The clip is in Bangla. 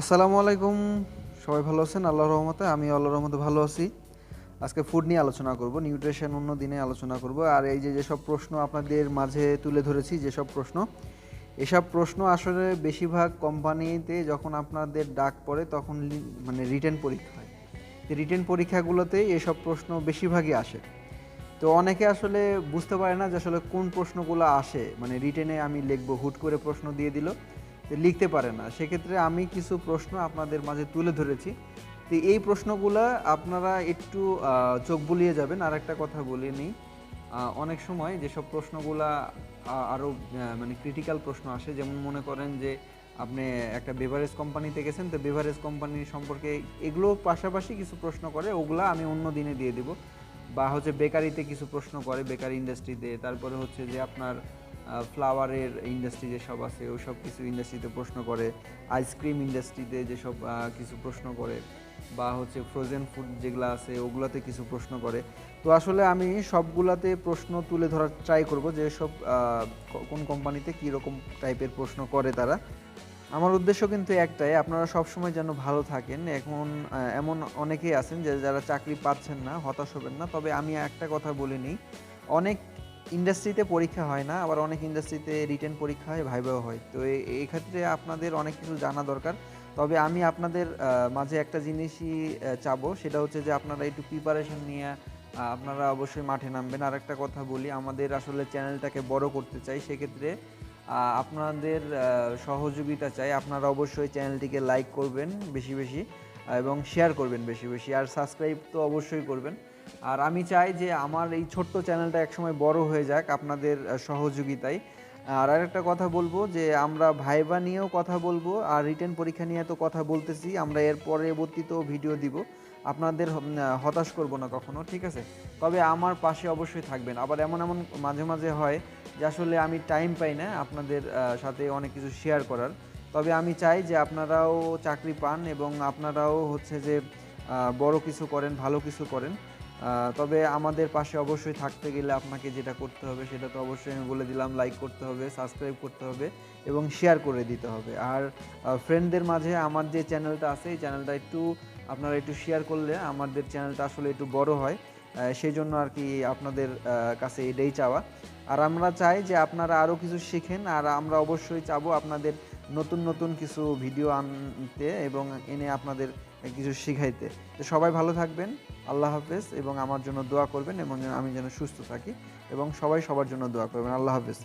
আসসালামু আলাইকুম। সবাই ভালো আছেন? আল্লাহ রহমতে আমি আল্লাহর রহমতে ভালো আছি। আজকে ফুড নিয়ে আলোচনা করব নিউট্রিশন অন্য দিনে আলোচনা করব। আর এই যে যেসব প্রশ্ন আপনাদের মাঝে তুলে ধরেছি, যেসব প্রশ্ন, এসব প্রশ্ন আসলে বেশিরভাগ কোম্পানিতে যখন আপনাদের ডাক পড়ে, তখন মানে রিটেন পরীক্ষা হয়। রিটেন পরীক্ষাগুলোতে এসব প্রশ্ন বেশিরভাগই আসে। তো অনেকে আসলে বুঝতে পারে না যে আসলে কোন প্রশ্নগুলো আসে। মানে রিটেনে আমি লিখব, হুট করে প্রশ্ন দিয়ে দিল। লিখতে পারে না। সেক্ষেত্রে আমি কিছু প্রশ্ন আপনাদের মাঝে তুলে ধরেছি। তো এই প্রশ্নগুলো আপনারা একটু চোখ বুলিয়ে যাবেন। আর একটা কথা বলে নিই। অনেক সময় যেসব প্রশ্নগুলা আহ, আরও মানে ক্রিটিক্যাল প্রশ্ন আসে যেমন মনে করেন যে আপনি একটা বেভারেজ কোম্পানিতে গেছেন তো বেভারেজ কোম্পানি সম্পর্কে এগুলো পাশাপাশি কিছু প্রশ্ন করে ওগুলা আমি অন্য দিনে দিয়ে দেবো। বা হচ্ছে বেকারিতে কিছু প্রশ্ন করে বেকারি ইন্ডাস্ট্রিতে তারপরে হচ্ছে যে আপনার ফ্লাওয়ারের ইন্ডাস্ট্রি যেসব আছে ওসব কিছু ইন্ডাস্ট্রিতে প্রশ্ন করে। আইসক্রিম ইন্ডাস্ট্রিতে যেসব কিছু প্রশ্ন করে, বা হচ্ছে ফ্রোজেন ফুড যেগুলো আছে, ওগুলাতে কিছু প্রশ্ন করে। তো আসলে আমি সবগুলাতে প্রশ্ন তুলে ধরার ট্রাই করব যে সব কোন কোম্পানিতে কী রকম টাইপের প্রশ্ন করে তারা। আমার উদ্দেশ্য কিন্তু একটাই, আপনারা সবসময় যেন ভালো থাকেন। এখন এমন অনেকেই আছেন যে যারা চাকরি পাচ্ছেন না, হতাশ হবেন না। তবে আমি একটা কথা বলে নিই, অনেক ইন্ডাস্ট্রিতে পরীক্ষা হয় না, আবার অনেক ইন্ডাস্ট্রিতে রিটেন পরীক্ষা হয় ভাইভাও হয়। তো এই ক্ষেত্রে আপনাদের অনেক কিছু জানা দরকার। তবে আমি আপনাদের মাঝে একটা জিনিসই চাবো, সেটা হচ্ছে যে আপনারা একটু প্রিপারেশন নিয়ে আপনারা অবশ্যই মাঠে নামবেন। আর একটা কথা বলি, আমাদের আসলে চ্যানেলটাকে বড় করতে চাই, সেক্ষেত্রে আপনাদের সহযোগিতা চাই। আপনারা অবশ্যই চ্যানেলটিকে লাইক করবেন, বেশি বেশি। এবং শেয়ার করবেন বেশি বেশি। আর সাবস্ক্রাইব তো অবশ্যই করবেন। আর আমি চাই যে আমার এই ছোট্ট চ্যানেলটা একসময় বড় হয়ে যাক আপনাদের সহযোগিতায়। আর আরেকটা কথা বলব যে আমরা ভাইবা নিয়েও কথা বলব, আর রিটার্ন পরীক্ষা নিয়ে তো কথা বলতেছি, আমরা এর পরবর্তীতেও ভিডিও দিব। আপনাদের হতাশ করব না কখনো, ঠিক আছে? তবে আমার পাশে অবশ্যই থাকবেন। আবার এমন এমন মাঝে মাঝে হয় যে আসলে আমি টাইম পাই না আপনাদের সাথে অনেক কিছু শেয়ার করার। তবে আমি চাই যে আপনারাও চাকরি পান এবং আপনারাও হচ্ছে যে বড় কিছু করেন, ভালো কিছু করেন। তবে আমাদের পাশে অবশ্যই থাকতে গেলে আপনাকে যেটা করতে হবে সেটা তো অবশ্যই আমি বলে দিলাম লাইক করতে হবে সাবস্ক্রাইব করতে হবে এবং শেয়ার করে দিতে হবে। আর ফ্রেন্ডদের মাঝে আমার যে চ্যানেলটা আছে, এই চ্যানেলটা একটু আপনারা একটু শেয়ার করলে আমাদের চ্যানেলটা আসলে একটু বড় হয় সেই জন্য আর কি আপনাদের কাছে এটাই চাওয়া। আর আমরা চাই যে আপনারা আরও কিছু শিখেন, আর আমরা অবশ্যই চাবো আপনাদের নতুন নতুন কিছু ভিডিও আনতে এবং এনে আপনাদের কিছু শিখাইতে। তো সবাই ভালো থাকবেন, আল্লাহ হাফেজ এবং আমার জন্য দোয়া করবেন এবং আমি যেন সুস্থ থাকি এবং সবাই সবার জন্য দোয়া করবেন, আল্লাহ হাফেজ।